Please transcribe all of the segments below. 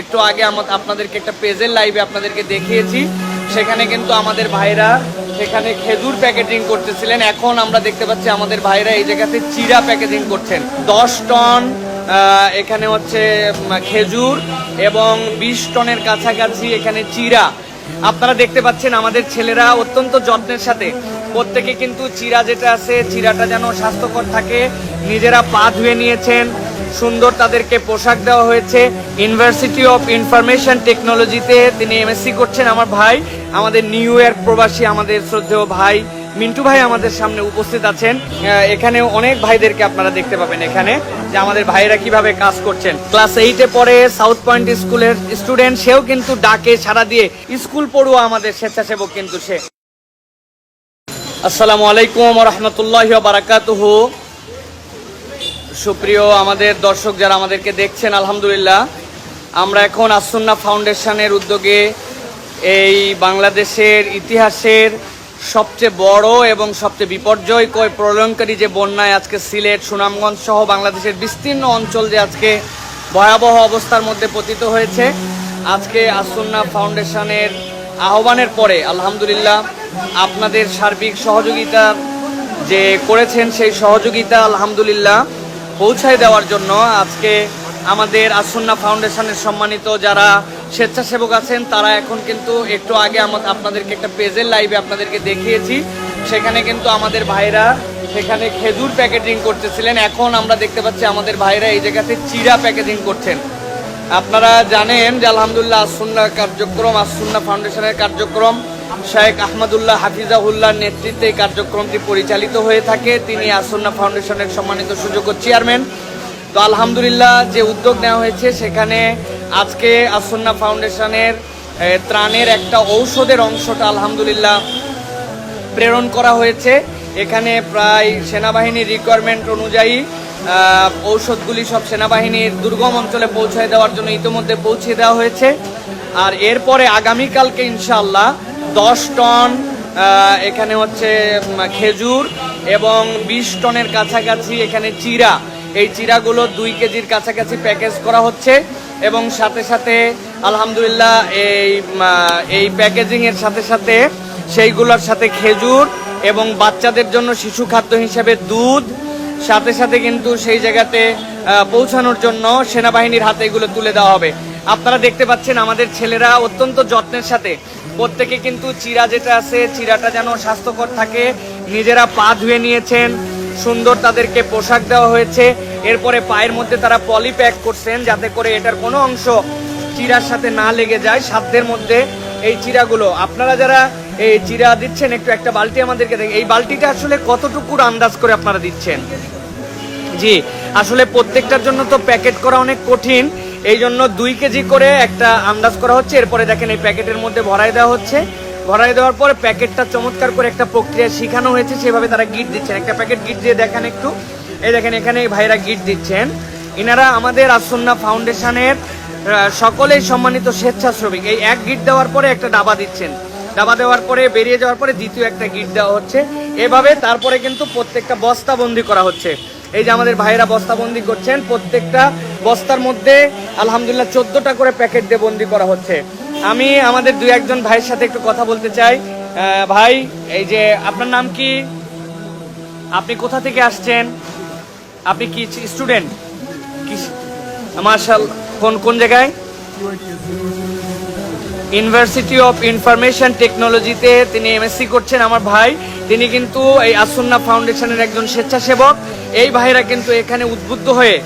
একটু আগে আপনাদেরকে একটা পেজের লাইভে আপনাদেরকে দেখিয়েছি। সেখানে কিন্তু আমাদের ভাইরা সেখানে খেজুর প্যাকেজিং করতেছিলেন। এখন আমরা দেখতে পাচ্ছি আমাদের ভাইরা এই জায়গাতে চিরা প্যাকেজিং করছেন। দশ টন এখানে হচ্ছে খেজুর এবং বিশ টনের কাছাকাছি এখানে চিরা। আপনারা দেখতে পাচ্ছেন আমাদের ছেলেরা অত্যন্ত যত্নের সাথে। প্রত্যেকে কিন্তু চিরা যেটা আছে, চিরাটা যেন স্বাস্থ্যকর থাকে, নিজেরা পা ধুয়ে নিয়েছেন। সুন্দর তাদেরকে পোশাক দেওয়া হয়েছে। ইউনিভার্সিটি অফ ইনফরমেশন টেকনোলজিতে তিনি এমএসসি করছেন। আমার ভাই, আমাদের নিউ ইয়র্ক প্রবাসী, আমাদের শ্রদ্ধেয় ভাই মিন্টু ভাই আমাদের সামনে উপস্থিত আছেন। এখানে অনেক ভাইদেরকে আপনারা দেখতে পাবেন এখানে যে আমাদের ভাইরা কীভাবে কাজ করছেন। ক্লাস এইটে পরে সাউথ পয়েন্ট স্কুলের স্টুডেন্ট, সেও কিন্তু ডাকে সারা দিয়ে স্কুল পড়ুয়া আমাদের স্বেচ্ছাসেবক কিন্তু সে। আসসালামু আলাইকুম রহমতুল্লাহ বারাকাতুহু। সুপ্রিয় আমাদের দর্শক যারা আমাদেরকে দেখছেন, আলহামদুলিল্লাহ। আমরা এখন আসুন্না ফাউন্ডেশনের উদ্যোগে এই বাংলাদেশের ইতিহাসের সবচেয়ে বড় এবং সবচেয়ে বিপর্যয়কর প্রলয়নকারী যে বন্যায় আজকে সিলেট, সুনামগঞ্জ সহ বাংলাদেশের বিস্তীর্ণ অঞ্চল যে আজকে ভয়াবহ অবস্থার মধ্যে পতিত হয়েছে, আজকে আসন্না ফাউন্ডেশনের আহ্বানের পরে, আলহামদুলিল্লাহ, আপনাদের সার্বিক সহযোগিতা যে করেছেন সেই সহযোগিতা, আলহামদুলিল্লাহ পৌঁছায় দেওয়ার জন্য আজকে আমাদের আসন্না ফাউন্ডেশনের সম্মানিত যারা স্বেচ্ছাসেবক আছেন, তারা এখন কিন্তু একটু আগে আমা- আপনাদেরকে একটা পেজের লাইভে আপনাদেরকে দেখিয়েছি। সেখানে কিন্তু আমাদের ভাইরা সেখানে খেজুর প্যাকেজিং করতেছিলেন। এখন আমরা দেখতে পাচ্ছি আমাদের ভাইরা এই জায়গাতে চিরা প্যাকেজিং করছেন। আপনারা জানেন যে আলহামদুলিল্লাহ আসুন্না কার্যক্রম আসুন্না ফাউন্ডেশনের কার্যক্রম। শেখ আহমদুল্লাহ হাফিজাহুল্লাহর নেতৃত্বে এই কার্যক্রমটি পরিচালিত হয়ে থাকে। তিনি আসন্না ফাউন্ডেশনের সম্মানিত সুযোগ্য চেয়ারম্যান। তো আলহামদুলিল্লাহ যে উদ্যোগ নেওয়া হয়েছে, সেখানে আজকে আসন্না ফাউন্ডেশনের ত্রাণের একটা ঔষধের অংশটা আলহামদুলিল্লাহ প্রেরণ করা হয়েছে। এখানে প্রায় সেনাবাহিনীর রিকোয়ারমেন্ট অনুযায়ী ঔষধগুলি সব সেনাবাহিনীর দুর্গম অঞ্চলে পৌঁছায় দেওয়ার জন্য ইতিমধ্যে পৌঁছে দেওয়া হয়েছে। আর এরপরে আগামীকালকে ইনশাআল্লাহ দশ টন এখানে হচ্ছে খেজুর এবং বিশ টনের কাছাকাছি এখানে চিরা। এই চিরাগুলো দুই কেজির কাছাকাছি প্যাকেজ করা হচ্ছে এবং সাথে সাথে, আলহামদুলিল্লাহ, এই এই প্যাকেজিংয়ের সাথে সাথে সেইগুলোর সাথে খেজুর এবং বাচ্চাদের জন্য শিশু খাদ্য হিসেবে দুধ, সাথে সাথে কিন্তু সেই জায়গাতে পৌঁছানোর জন্য সেনাবাহিনীর হাতে এগুলো তুলে দেওয়া হবে। আপনারা দেখতে পাচ্ছেন আমাদের ছেলেরা অত্যন্ত যত্নের সাথে। প্রত্যেকে কিন্তু চিরা যেটা আছে, চিরাটা যেন স্বাস্থ্যকর থাকে। নিজেরা পা ধুয়ে নিয়েছেন, সুন্দর তাদেরকে পোশাক দেওয়া হয়েছে। এরপরে পায়ের মধ্যে তারা পলি প্যাক করছেন যাতে করে এটার কোনো অংশ চিরার সাথে না লেগে যায়, সাধ্যের মধ্যে এই চিরাগুলো। আপনারা যারা এই চিরা দিচ্ছেন, একটু একটা বালতি আমাদেরকে দেখ এই বালতিটা আসলে কতটুকুর আন্দাজ করে আপনারা দিচ্ছেন? জি, আসলে প্রত্যেকটার জন্য তো প্যাকেট করা অনেক কঠিন। এই জন্য দুই কেজি করে একটা আন্দাজ করা হচ্ছে। এরপরে দেখেন এই প্যাকেটের মধ্যে ভরাই দেওয়া হচ্ছে। ভরাই দেওয়ার পরে প্যাকেটটা চমৎকার করে একটা প্রক্রিয়া শেখানো হয়েছে। সেভাবে তারা গিট দিচ্ছেন। একটা প্যাকেট গিট দিয়ে দেখেন একটু। এই দেখেন, এখানে ভাইরা গিট দিচ্ছেন। ইনারা আমাদের আসন্না ফাউন্ডেশনের সকলেই সম্মানিত স্বেচ্ছাশ্রমিক। এই এক গিট দেওয়ার পরে একটা ডাবা দিচ্ছেন। ডাবা দেওয়ার পরে, বেরিয়ে যাওয়ার পরে দ্বিতীয় একটা গিট দেওয়া হচ্ছে। এভাবে তারপরে কিন্তু প্রত্যেকটা বস্তাবন্দি করা হচ্ছে। এই যে আমাদের ভাইরা বস্তাবন্দি করছেন, প্রত্যেকটা বস্তার মধ্যে আলহামদুলিল্লাহ চোদ্দটা করে প্যাকেট দিয়ে বন্দি করা হচ্ছে। আমি আমাদের দুই একজন ভাইয়ের সাথে একটু কথা বলতে চাই। ভাই, এই যে আপনার নাম কি? আপনি কোথা থেকে আসছেন? আপনি কি স্টুডেন্ট? মার্শাল, কোন কোন জায়গায়? ইউনিভার্সিটি অফ ইনফরমেশন টেকনোলজিতে তিনি এমএসসি করছেন আমার ভাই। তিনি কিন্তু এই আসুন্না ফাউন্ডেশনের একজন স্বেচ্ছাসেবক। এই ভাইরা কিন্তু এখানে উদ্বুদ্ধ হয়ে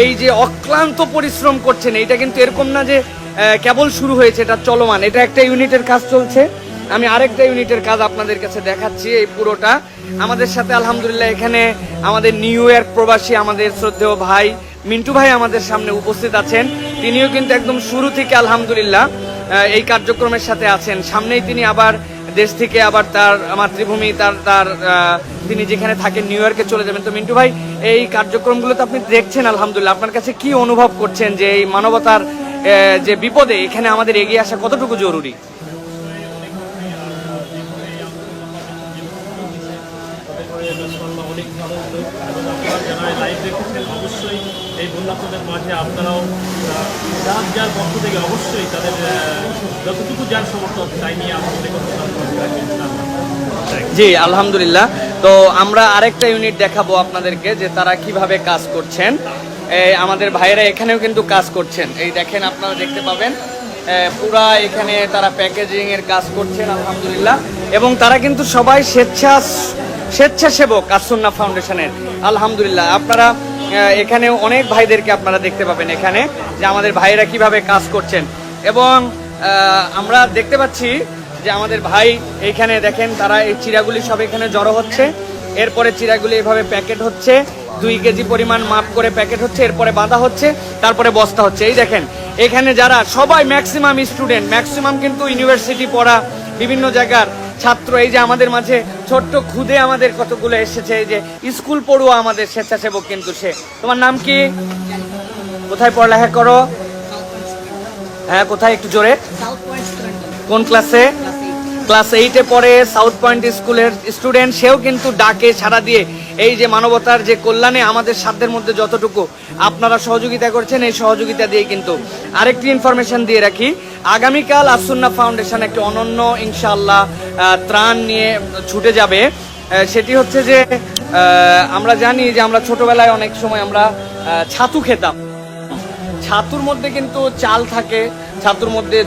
এই যে অক্লান্ত পরিশ্রম করছেন, এইটা কিন্তু এরকম না যে কেবল শুরু হয়েছে, এটা চলমান। এটা একটা ইউনিটের কাজ চলছে। আমি আরেকটা ইউনিটের কাজ আপনাদের কাছে দেখাচ্ছি এই পুরোটা। আমাদের সাথে আলহামদুলিল্লাহ এখানে আমাদের নিউ ইয়র্ক প্রবাসী, আমাদের শ্রদ্ধেয় ভাই, মিন্টু ভাই আমাদের সামনে উপস্থিত আছেন। তিনিও কিন্তু একদম শুরু থেকে আলহামদুলিল্লাহ এই কার্যক্রমের সাথে আছেন। সামনেই তিনি আবার দেশ থেকে আবার তার মাতৃভূমি, তার তার তিনি যেখানে থাকেন নিউ ইয়র্কে চলে যাবেন। তো মিন্টু ভাই, এই কার্যক্রমগুলো তো আপনি দেখছেন, আলহামদুলিল্লাহ। আপনার কাছে কি অনুভব করছেন যে এই মানবতার যে বিপদে এখানে আমাদের এগিয়ে আসা কতটুকু জরুরি? জি, আলহামদুলিল্লাহ। তো আমরা আরেকটা ইউনিট দেখাবো আপনাদেরকে যে তারা কীভাবে কাজ করছেন। আমাদের ভাইয়েরা এখানেও কিন্তু কাজ করছেন। এই দেখেন আপনারা দেখতে পাবেন পুরা এখানে তারা প্যাকেজিং এর কাজ করছেন, আলহামদুলিল্লাহ। এবং তারা কিন্তু সবাই স্বেচ্ছা, স্বেচ্ছাসেবক আসন্না ফাউন্ডেশনের। আলহামদুলিল্লাহ, আপনারা এখানে অনেক ভাইদেরকে আপনারা দেখতে পাবেন এখানে, যে আমাদের ভাইয়েরা কীভাবে কাজ করছেন। এবং আমরা দেখতে পাচ্ছি যে আমাদের ভাই এইখানে দেখেন, তারা এই চিরাগুলি সব এখানে জড়ো হচ্ছে। এরপরে চিরাগুলি এভাবে প্যাকেট হচ্ছে। দুই কেজি পরিমাণ মাপ করে প্যাকেট হচ্ছে, এরপরে বাঁধা হচ্ছে, তারপরে বস্তা হচ্ছে। এই দেখেন, এখানে যারা সবাই ম্যাক্সিমাম স্টুডেন্ট, ম্যাক্সিমাম কিন্তু ইউনিভার্সিটি পড়া বিভিন্ন জায়গার ছাত্র, এই যে আমাদের মাঝে ছোট্ট খুদে আমাদের কতগুলো এসেছে, এই যে স্কুল পড়ুয়া আমাদের স্বেচ্ছাসেবক কিন্তু সে। তোমার নাম কি? কোথায় পড়ালেখা করো? হ্যাঁ কোথায়? একটু জোরে। কোন ক্লাসে? ক্লাস এইটে পড়ে সাউথ পয়েন্ট স্কুলের স্টুডেন্ট সেও কিন্তু ডাকে সাড়া দিয়ে। এই যে মানবতার যে কল্যাণে আমাদের সাধ্যের মধ্যে যতটুকু আপনারা সহযোগিতা করছেন, এই সহযোগিতা দিয়ে কিন্তু আরেকটি ইনফরমেশন দিয়ে রাখি। আগামীকাল আসুন্না ফাউন্ডেশন একটি অনন্য, ইনশাআল্লাহ ত্রাণ নিয়ে ছুটে যাবে। সেটি হচ্ছে যে আমরা জানি যে আমরা ছোটবেলায় অনেক সময় আমরা ছাতু খেতাম। ছাতুর মধ্যে কিন্তু চাল থাকে, ছাতুর মধ্যে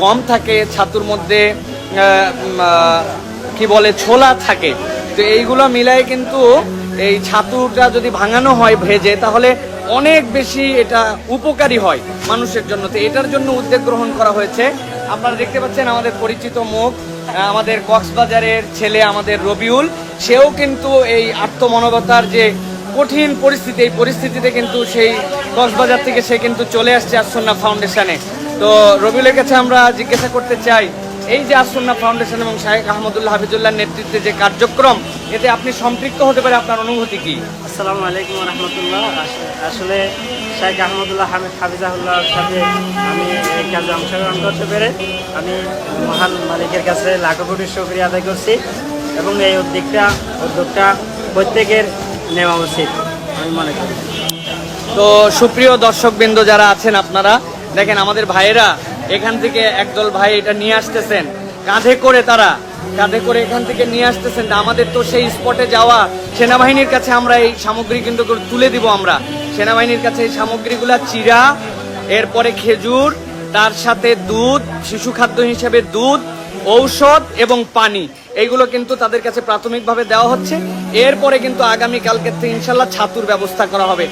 গম থাকে, ছাতুর মধ্যে কি বলে, ছোলা থাকে। তো এইগুলো মিলাই কিন্তু এই ছাতুটা যদি ভাঙানো হয় ভেজে, তাহলে অনেক বেশি এটা উপকারী হয় মানুষের জন্য। তো এটার জন্য উদ্যোগ গ্রহণ করা হয়েছে। আপনারা দেখতে পাচ্ছেন আমাদের পরিচিত মুখ আমাদের কক্সবাজারের ছেলে, আমাদের রবিউল। সেও কিন্তু এই আত্মমনবতার যে কঠিন পরিস্থিতি, এই পরিস্থিতিতে কিন্তু সেই কক্সবাজার থেকে সে কিন্তু চলে আসছে আসন্না ফাউন্ডেশনে। তো রবিউলের কাছে আমরা জিজ্ঞাসা করতে চাই এই যে আসন্না ফাউন্ডেশন এবং শাহেখ আহমদুল্লাহ হাফিজুল্লাহর নেতৃত্বে যে কার্যক্রম এতে আপনি সম্পৃক্ত হতে পারে আপনার অনুভূতি কি? আসসালামু আলাইকুম রহমতুল্লাহ। আসলে শেখ আহমদুল্লাহ হামিদ হাফিজাহুল্লাহর সাথে আমি এই কাজে অংশগ্রহণ করতে পেরে আমি মহান মালিকের কাছে লাখো কোটি শুক্রিয়া আদায় করছি এবং এই উদ্যোগটা উদ্যোগটা প্রত্যেকের নেওয়া উচিত আমি মনে করি। তো সুপ্রিয় দর্শকবৃন্দ যারা আছেন আপনারা দেখেন আমাদের ভাইয়েরা এখান থেকে একদল ভাই এটা নিয়ে আসতেছেন। কাঁধে করে তারা, কাঁধে করে এখান থেকে নিয়ে আসতেছেন। আমাদের তো সেই স্পটে যাওয়া, সেনাবাহিনীর কাছে আমরা এই সামগ্রী কিন্তু তুলে দিব আমরা। সেনাবাহিনীর কাছে এই সামগ্রীগুলা চিরা, এরপরে খেজুর, তার সাথে দুধ, শিশু খাদ্য হিসেবে দুধ, ঔষধ এবং পানি। এইগুলো কিন্তু তাদের কাছে প্রাথমিকভাবে দেওয়া হচ্ছে। এরপরে কিন্তু আগামী কালকের থেকে ইনশাল্লাহ ছাতুর ব্যবস্থা করা হবে।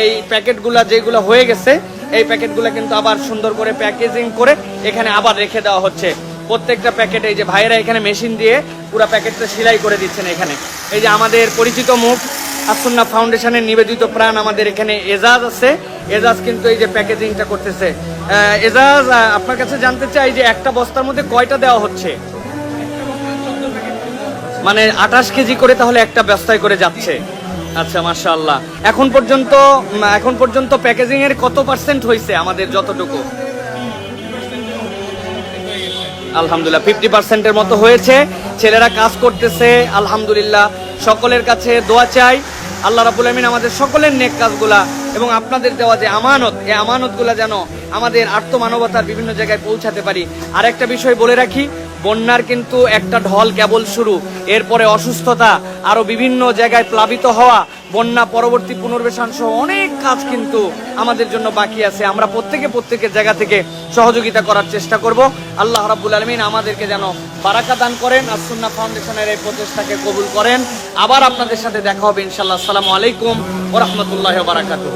এই প্যাকেটগুলা যেগুলো হয়ে গেছে এই প্যাকেটগুলো কিন্তু আবার সুন্দর করে প্যাকেজিং করে এখানে আবার রেখে দেওয়া হচ্ছে। প্রত্যেকটা প্যাকেট এই যে ভাইয়েরা এখানে মেশিন দিয়ে পুরো প্যাকেটটা সেলাই করে দিচ্ছেন এখানে। এই যে আমাদের পরিচিত মুখ, আসন্না ফাউন্ডেশনের নিবেদিত প্রাণ আমাদের এখানে এজাজ আছে। এজাজ কিন্তু এই যে প্যাকেজিংটা করতেছে। এজাজ আপনার কাছে জানতে চাই যে একটা বস্তার মধ্যে কয়টা দেওয়া হচ্ছে? মানে আঠাশ কেজি করে তাহলে একটা বস্তায় করে যাচ্ছে। আচ্ছা মাশাআল্লাহ। এখন পর্যন্ত এখন পর্যন্ত প্যাকেজিং এর কত পার্সেন্ট হয়েছে আমাদের যতটুকু? আলহামদুলিল্লাহ ফিফটি পার্সেন্টের মতো হয়েছে। ছেলেরা কাজ করতেছে, আলহামদুলিল্লাহ। সকলের কাছে দোয়া চাই। আল্লাহ রাবুল আমিন আমাদের সকলের নেক কাজগুলা এবং আপনাদের দেওয়া যে আমানত, এই আমানতগুলা যেন আমাদের আত্মমানবতার বিভিন্ন জায়গায় পৌঁছাতে পারি। আর একটা বিষয় বলে রাখি বন্যার কিন্তু একটা ঢল কেবল শুরু। এরপরে অসুস্থতা, আরও বিভিন্ন জায়গায় প্লাবিত হওয়া, বন্যা পরবর্তী পুনর্বেশন সহ অনেক কাজ কিন্তু আমাদের জন্য বাকি আছে। আমরা প্রত্যেকে প্রত্যেকের জায়গা থেকে সহযোগিতা করার চেষ্টা করব। আল্লাহ রাব্বুল আলমিন আমাদেরকে যেন বারাকা দান করেন আর সুন্না ফাউন্ডেশনের এই প্রচেষ্টাকে কবুল করেন। আবার আপনাদের সাথে দেখা হবে ইনশাল্লাহ আসসালামু আলাইকুম ওরহমতুল্লাহ বারাকাতুহ।